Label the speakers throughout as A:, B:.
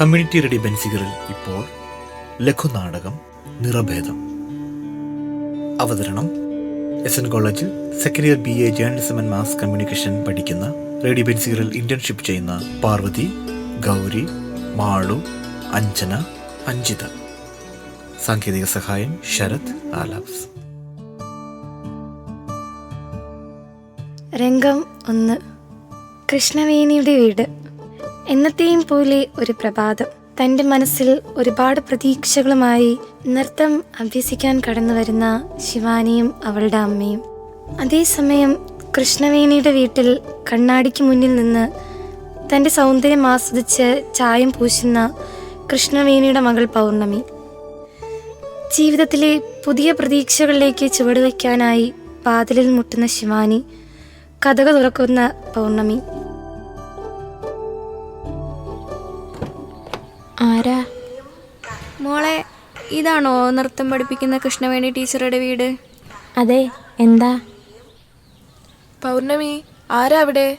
A: Community ready ബെൻസിഗറിൽ ഇപ്പോൾ ലഘുനാടകം നിറഭേദം. അവതരണം എസ് എൻ കോളേജിൽ second year B A journalism and mass communication പഠിക്കുന്ന റെഡി ബെൻസിഗറിൽ ഇന്റേൺഷിപ്പ് ചെയ്യുന്ന പാർവതി ഗൗരി മാളു അഞ്ജന അഞ്ജിത. സാങ്കേതിക സഹായം ശരത് ആലാപ്സ്.
B: രംഗം ഒന്ന്. കൃഷ്ണവേണിയുടെ വീട്. എന്നത്തെയും പോലെ ഒരു പ്രഭാതം. തന്റെ മനസ്സിൽ ഒരുപാട് പ്രതീക്ഷകളുമായി നൃത്തം അഭ്യസിക്കാൻ കടന്നു വരുന്ന ശിവാനിയും അവളുടെ അമ്മയും. അതേസമയം കൃഷ്ണവേണിയുടെ വീട്ടിൽ കണ്ണാടിക്ക് മുന്നിൽ നിന്ന് തന്റെ സൗന്ദര്യം ആസ്വദിച്ച് ചായം പൂശുന്ന കൃഷ്ണവേണിയുടെ മകൾ പൗർണമി. ജീവിതത്തിലെ പുതിയ പ്രതീക്ഷകളിലേക്ക് ചുവടുവയ്ക്കാനായി വാതിലിൽ മുട്ടുന്ന ശിവാനി കഥക തുറക്കുന്ന പൗർണമി.
C: ആരാ?
D: മോളെ ഇതാണോ നൃത്തം പഠിപ്പിക്കുന്ന കൃഷ്ണവേണി ടീച്ചറുടെ വീട്?
C: അതെ എന്താ?
E: പൗർണമി ആരാ അവിടെ?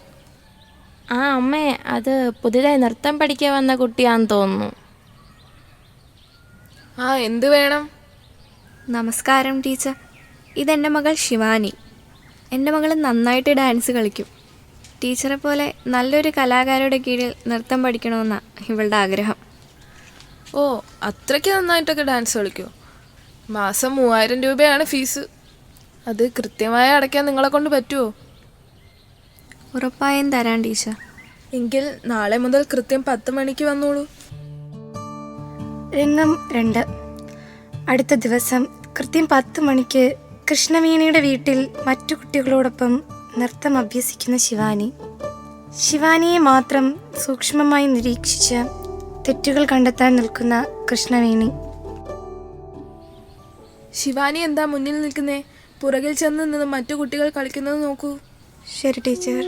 C: ആ അമ്മേ അത് പുതിയതായി നൃത്തം പഠിക്കാൻ വന്ന കുട്ടിയാന്ന് തോന്നുന്നു.
E: ആ എന്ത് വേണം?
D: നമസ്കാരം ടീച്ചർ. ഇതെന്റെ മകൾ ശിവാനി. എന്റെ മകൾ നന്നായിട്ട് ഡാൻസ് കളിക്കും. ടീച്ചറെ പോലെ നല്ലൊരു കലാകാരുടെ കീഴിൽ നൃത്തം പഠിക്കണമെന്നാണ് ഇവളുടെ ആഗ്രഹം.
E: ഓ അത്രയ്ക്ക് നന്നായിട്ടൊക്കെ ഡാൻസ് കളിക്കോ? മാസം മൂവായിരം രൂപയാണ് ഫീസ്. അത് കൃത്യമായി അടയ്ക്കാൻ നിങ്ങളെ കൊണ്ട് പറ്റുമോ
D: ഉറപ്പായും തരാം ടീച്ചർ.
E: എങ്കിൽ നാളെ മുതൽ കൃത്യം പത്ത് മണിക്ക് വന്നോളൂ.
B: രംഗം രണ്ട്. അടുത്ത ദിവസം കൃത്യം പത്ത് മണിക്ക് കൃഷ്ണവീണയുടെ വീട്ടിൽ മറ്റു കുട്ടികളോടൊപ്പം നൃത്തം അഭ്യസിക്കുന്ന ശിവാനി. ശിവാനിയെ മാത്രം സൂക്ഷ്മമായി നിരീക്ഷിച്ച് തെറ്റുകൾ കണ്ടെത്താൻ നിൽക്കുന്ന കൃഷ്ണവേണി.
E: ശിവാനി എന്താ മുന്നിൽ നിൽക്കുന്നേ? പുറകിൽ ചെന്ന് നിന്ന് മറ്റു കുട്ടികൾ കളിക്കുന്നത് നോക്കൂ.
B: ശരി ടീച്ചർ.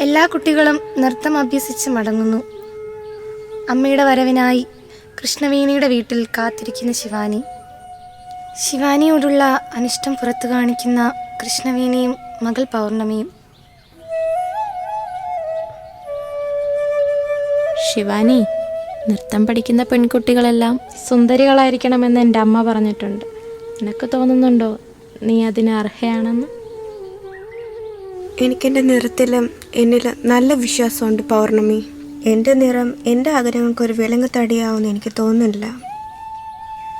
B: എല്ലാ കുട്ടികളും നൃത്തം അഭ്യസിച്ച് മടങ്ങുന്നു. അമ്മയുടെ വരവിനായി കൃഷ്ണവേണിയുടെ വീട്ടിൽ കാത്തിരിക്കുന്ന ശിവാനി. ശിവാനിയോടുള്ള അനിഷ്ടം പുറത്തു കാണിക്കുന്ന കൃഷ്ണവേണിയും മകൾ പൗർണമിയും.
C: ശിവാനി നൃത്തം പഠിക്കുന്ന പെൺകുട്ടികളെല്ലാം സുന്ദരികളായിരിക്കണമെന്ന് എന്റെ അമ്മ പറഞ്ഞിട്ടുണ്ട്. നിനക്ക് തോന്നുന്നുണ്ടോ നീ അതിന് അർഹയാണെന്ന്?
F: എനിക്കെന്റെ നിറത്തിലും എന്നിൽ നല്ല വിശ്വാസമുണ്ട് പൗർണമി. എന്റെ നിറം എന്റെ ആഗ്രഹങ്ങൾക്ക് ഒരു വിലങ്ങ് തടിയാവുമെന്ന് എനിക്ക് തോന്നുന്നില്ല.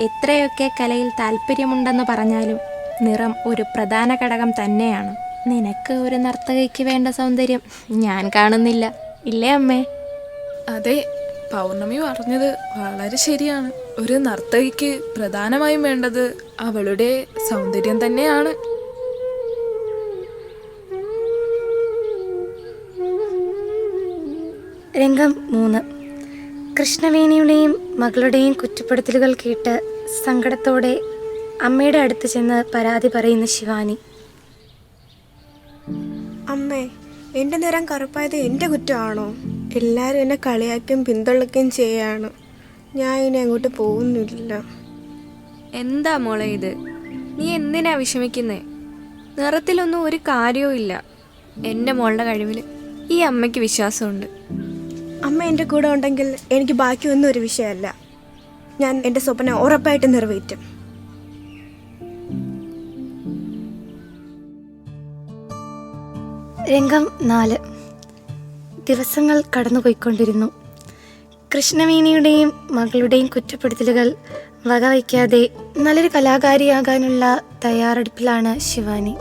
C: എത്രയൊക്കെ കലയിൽ താല്പര്യമുണ്ടെന്ന് പറഞ്ഞാലും നിറം ഒരു പ്രധാന ഘടകം തന്നെയാണ്. നിനക്ക് ഒരു നർത്തകയ്ക്ക് വേണ്ട സൗന്ദര്യം ഞാൻ കാണുന്നില്ല. ഇല്ലേ അമ്മേ?
E: അതെ പൗർണമി പറഞ്ഞത് വളരെ ശരിയാണ്. ഒരു നർത്തകിക്ക് പ്രധാനമായും വേണ്ടത് അവളുടെ സൗന്ദര്യം തന്നെയാണ്.
B: രംഗം മൂന്ന്. കൃഷ്ണവേണിയുടെയും മകളുടെയും കുറ്റപ്പെടുത്തലുകൾ കേട്ട് സങ്കടത്തോടെ അമ്മയുടെ അടുത്ത് ചെന്ന് പരാതി പറയുന്ന ശിവാനി.
F: അമ്മേ എന്റെ നിറം കറുപ്പായത് എന്റെ കുറ്റമാണോ? എല്ലാവരും എന്നെ കളിയാക്കുകയും പിന്തള്ളുകയും ചെയ്യാണ്. ഞാൻ ഇനി അങ്ങോട്ട് പോകുന്നില്ല.
D: എന്താ മോളെ ഇത്? നീ എന്തിനാ വിഷമിക്കുന്നേ? നിറത്തിലൊന്നും ഒരു കാര്യവും ഇല്ല. എന്റെ മോളുടെ കഴിവിൽ ഈ അമ്മയ്ക്ക് വിശ്വാസമുണ്ട്.
F: അമ്മ എന്റെ കൂടെ ഉണ്ടെങ്കിൽ എനിക്ക് ബാക്കിയൊന്നും ഒരു വിഷയമല്ല. ഞാൻ എന്റെ സ്വപ്നം ഉറപ്പായിട്ട് നിറവേറ്റും.
B: രംഗം നാല്. ദിവസങ്ങൾ കടന്നുപോയിക്കൊണ്ടിരുന്നു. കൃഷ്ണവേണിയുടെയും മകളുടെയും കുറ്റപ്പെടുത്തലുകൾ വകവയ്ക്കാതെ നല്ലൊരു കലാകാരിയാകാനുള്ള തയ്യാറെടുപ്പിലാണ് ശിവാനി.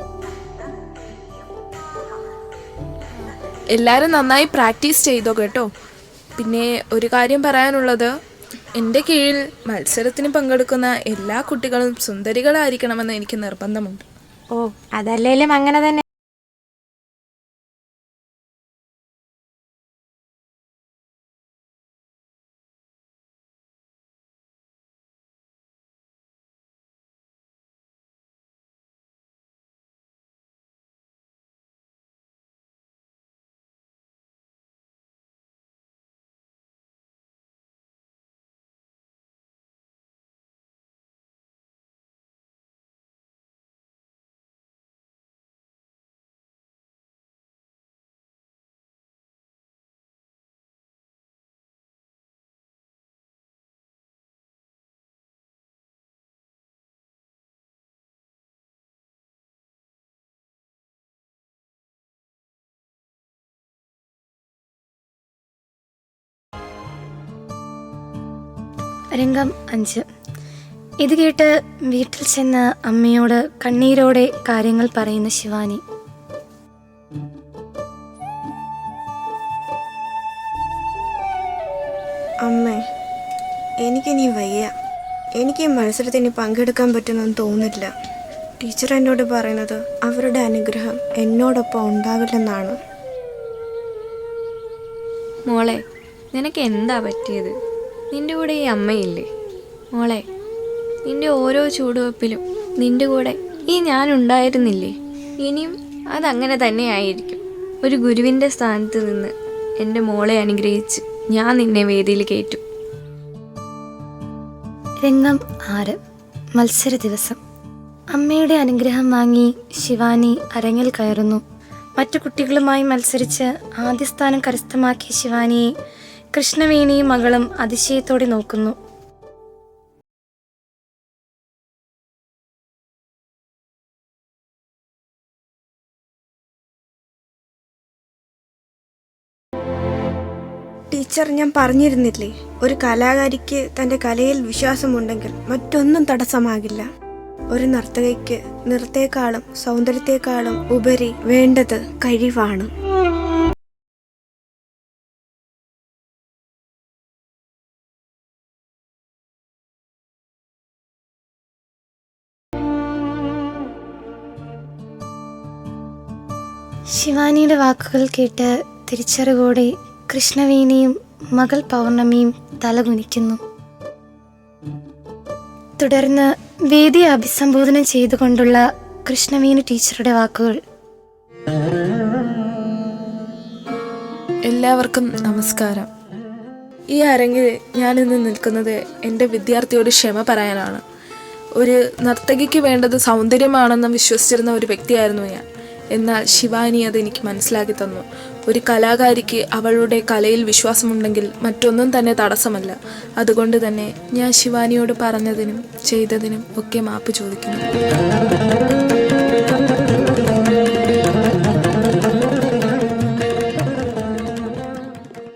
E: എല്ലാവരും നന്നായി പ്രാക്ടീസ് ചെയ്തോ കേട്ടോ? പിന്നെ ഒരു കാര്യം പറയാനുള്ളത് എന്റെ കീഴിൽ മത്സരത്തിന് പങ്കെടുക്കുന്ന എല്ലാ കുട്ടികളും സുന്ദരികളായിരിക്കണമെന്ന് എനിക്ക് നിർബന്ധമുണ്ട്.
C: ഓ അതല്ലേലും അങ്ങനെ തന്നെ.
B: രംഗം അഞ്ച്. ഇത് കേട്ട് വീട്ടിൽ ചെന്ന് അമ്മയോട് കണ്ണീരോടെ കാര്യങ്ങൾ പറയുന്ന ശിവാനി.
F: അമ്മേ എനിക്കിനി വയ്യ. എനിക്ക് ഈ മത്സരത്തിന് പങ്കെടുക്കാൻ പറ്റുമെന്ന് തോന്നില്ല. ടീച്ചർ എന്നോട് പറയുന്നത് അവരുടെ അനുഗ്രഹം എന്നോടൊപ്പം ഉണ്ടാവില്ലെന്നാണ്.
D: മോളെ നിനക്ക് എന്താ പറ്റിയത്? നിന്റെ കൂടെ ഈ അമ്മയില്ലേ? മോളെ നിന്റെ ഓരോ ചൂടുവെപ്പിലും നിന്റെ കൂടെ ഈ ഞാൻ ഉണ്ടായിരുന്നില്ലേ ഇനിയും അതങ്ങനെ തന്നെ ആയിരിക്കും ഒരു ഗുരുവിന്റെ സ്ഥാനത്ത് നിന്ന് എന്റെ മോളെ അനുഗ്രഹിച്ച് ഞാൻ നിന്നെ വേദിയിൽ കയറ്റും.
B: രംഗം ആറ്. മത്സര ദിവസം. അമ്മയുടെ അനുഗ്രഹം വാങ്ങി ശിവാനി അരങ്ങിൽ കയറുന്നു. മറ്റു കുട്ടികളുമായി മത്സരിച്ച് ആദ്യ സ്ഥാനം കരസ്ഥമാക്കിയ ശിവാനിയെ കൃഷ്ണവേണിയും മകളും അതിശയത്തോടെ നോക്കുന്നു.
F: ടീച്ചർ ഞാൻ പറഞ്ഞിരുന്നില്ലേ ഒരു കലാകാരിക്ക് തന്റെ കലയിൽ വിശ്വാസമുണ്ടെങ്കിൽ മറ്റൊന്നും തടസ്സമാകില്ല. ഒരു നർത്തകയ്ക്ക് നിറത്തേക്കാളും സൗന്ദര്യത്തെക്കാളും ഉപരി വേണ്ടത് കഴിവാണ്.
B: ശിവാനിയുടെ വാക്കുകൾ കേട്ട് തിരിച്ചറിവോടെ കൃഷ്ണവേണിയും മകൾ പൗർണമിയും തലകുനിക്കുന്നു. തുടർന്ന് വേദി അഭിസംബോധന ചെയ്തുകൊണ്ടുള്ള കൃഷ്ണവേണി ടീച്ചറുടെ വാക്കുകൾ.
E: എല്ലാവർക്കും നമസ്കാരം. ഈ അരങ്ങിൽ ഞാനിന്ന് നിൽക്കുന്നത് എന്റെ വിദ്യാർത്ഥിയോട് ക്ഷമ പറയാനാണ്. ഒരു നർത്തകിക്ക് വേണ്ടത് സൗന്ദര്യമാണെന്ന് വിശ്വസിച്ചിരുന്ന ഒരു വ്യക്തിയായിരുന്നു ഞാൻ. എന്നാൽ ശിവാനി അതെനിക്ക് മനസ്സിലാക്കി തന്നു. ഒരു കലാകാരിക്ക് അവളുടെ കലയിൽ വിശ്വാസമുണ്ടെങ്കിൽ മറ്റൊന്നും തന്നെ തടസ്സമല്ല. അതുകൊണ്ട് തന്നെ ഞാൻ ശിവാനിയോട് പറഞ്ഞതിനും ചെയ്തതിനും ഒക്കെ മാപ്പ് ചോദിക്കുന്നു.